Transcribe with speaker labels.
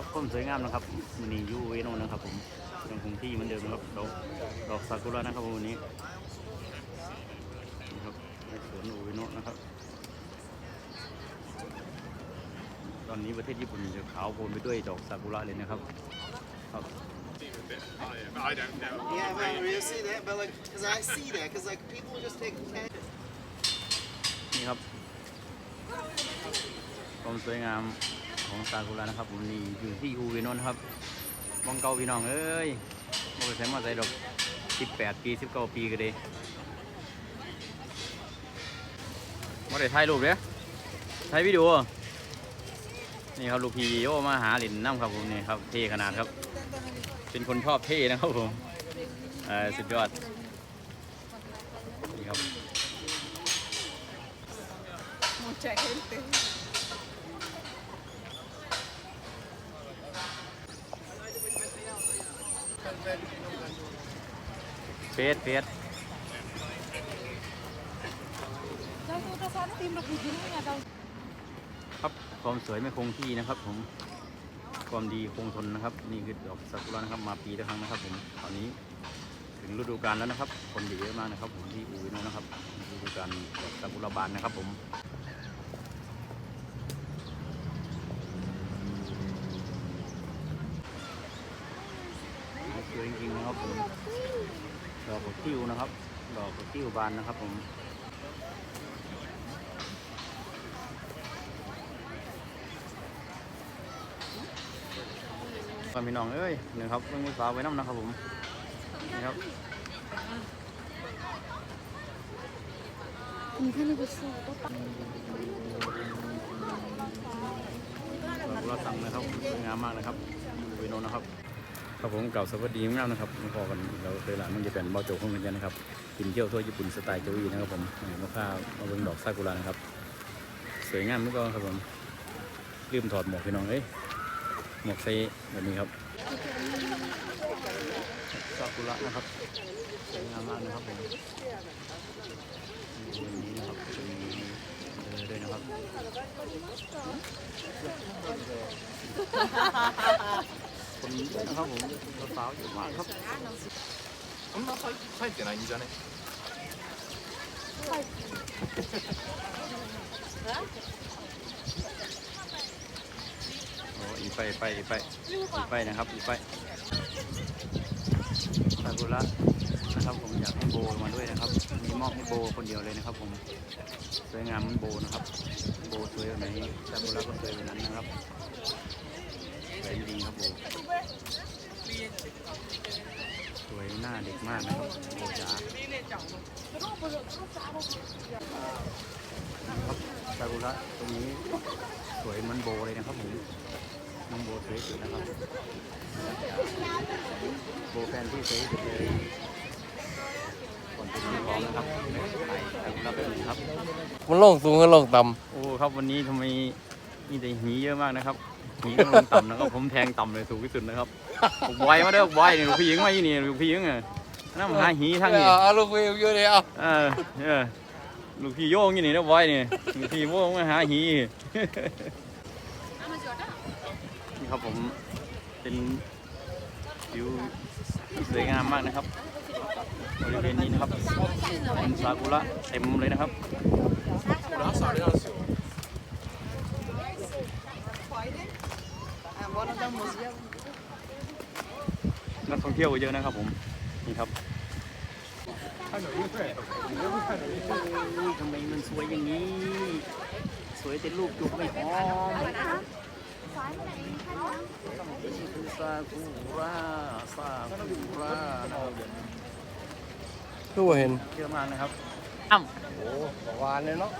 Speaker 1: นะครับต้นสวยงามนะครับมันนี่ยูเอโนนะครับผมยังคงที่เหมือนเดิมนะครับดอกดอกซากุระนะครับผมวันนี้นะครับในสวนอูเอโนะนะครับ ตอนนี้ประเทศญี่ปุ่นจะขาวโพลนไปด้วยดอกซากุระเลยนะครับครับ
Speaker 2: I don't know.
Speaker 3: Yeah, man, you see that? But like, cause I see that, cause like people just take ten.
Speaker 1: นี่ครับความสวยงาม ของซากุระนะครับผมนี่อยู่ที่อูเอโนะนครับมองเกาพี่น้องเอ้ยโอ้ใช้มาใส่ดอก18ปี19ปีก็ได้มาได้ถ่ายรูปเด้อถ่ายวิดีโอนี่ครับลูกพี่โยมาหาหลินน้ำครับผมนี่ครับเท่ขนาดครับ เป็นคนชอบเท่นะครับผมสุดยอดนี่ครับ
Speaker 4: Mucha gente.
Speaker 1: เฟสเฟส
Speaker 4: Jangan sudah sana tim lebih gini ya tahu.
Speaker 1: ครับความสวยไม่คงที่นะครับ ผม ความดีคงทนนะครับ นี่คือดอกซากุระนะครับ มาปีละครั้งนะครับ ผมตอนนี้ถึงฤดูกาลแล้วนะครับ คนเยอะมากนะครับ ผมที่อู่โนะนะครับฤดูกาลดอกซากุระบานนะครับ ผมสวยจริงๆนะครับผม ดอกผักติ้วนะครับ ดอกผักติ้วบานนะครับผมก่อนพี่น้องเอ้ยหนี่งครับเรื่องมือสาวไว้น้ำนะครับผมนี่ครับ
Speaker 4: Ini kan ibu suruh.
Speaker 1: เราสั่งนะครับสวยงามมากนะครับเวโนนะครับ ครับผมเก่าสวัสดีมากนะครับมาพอกันเราเคยหลานมันจะเป็นเบาโจของกันนะครับกินเที่ยวทั่วญี่ปุ่นสไตล์โจวีนะครับผมนี่มาข้าวมาเบิ่งดอกซากุระนะครับ สวยงามเมื่อก่อนครับผมลืมถอดหมวกพี่น้องเอ้ยหมวกใส่แบบนี้ครับซากุระนะครับสวยงามมากนะครับผมนี้นะครับเดินด้วยนะครับ เยอะนะครับผมสาวๆเยอะมากครับ
Speaker 2: そんな咲い咲いてないんじゃね
Speaker 1: โอ้อีไปไปอีไปอีไปนะครับอีไปซากุระนะครับผมอยากให้โบมาด้วยนะครับมีมอบให้โบคนเดียวเลยนะครับ ผมสวยงามเหมันโบนะครับ โบสวยแบบไหนซากุระก็สวยแบบนั้นนะครับ สวยจริงๆครับโบสวยหน้าเด็กมากนะครับโบจ๋าครับซากุระตรงนี้สวยเหมันโบเลยนะครับผมน้องโบสวยสุดนะครับโบแฟนที่สวยที่สุดเลยก่อนจะมีพร้อมนะครับไปแต่คุณรับไปหนึ่งครับ
Speaker 5: มันลงสูงก็ลงต่
Speaker 1: โอ้ครับวันนี้ทำไมมีแต่หีเยอะมากนะครับ หีต้องลงต่ำนะครับ ผมแทงต่ำเลยสูงที่สุดนะครับผมไวมาเด้อไวนี่ลูกพี่หญิงมาอยู่นี่ลูกพี่หญิงอะน้ำหาหีำทั้งนี้
Speaker 5: เอาลูกวิวอยู่เลยเอา
Speaker 1: เออเออลูกพี่โยงอยู่นี่นะไวนี่ลูกพี่โยงมาหาหีนี่ครับผมเป็นวิวที่สวยงามมากนะครับบริเวณนี้นะครับเป็นซากุระเต็มเลยนะครับ ท่องเที่ยวเยอะนะครับผมนี่ครับโอ้ยทำไมมันสวยอย่างนี้ สวยแต่ลูกจุกไม่หอมนี่คือซากุระซากุระนะครับ
Speaker 5: คือว่าเห็น
Speaker 1: เยอะมากนะครับอ้ำ
Speaker 5: โอ้หวานเลยเนาะ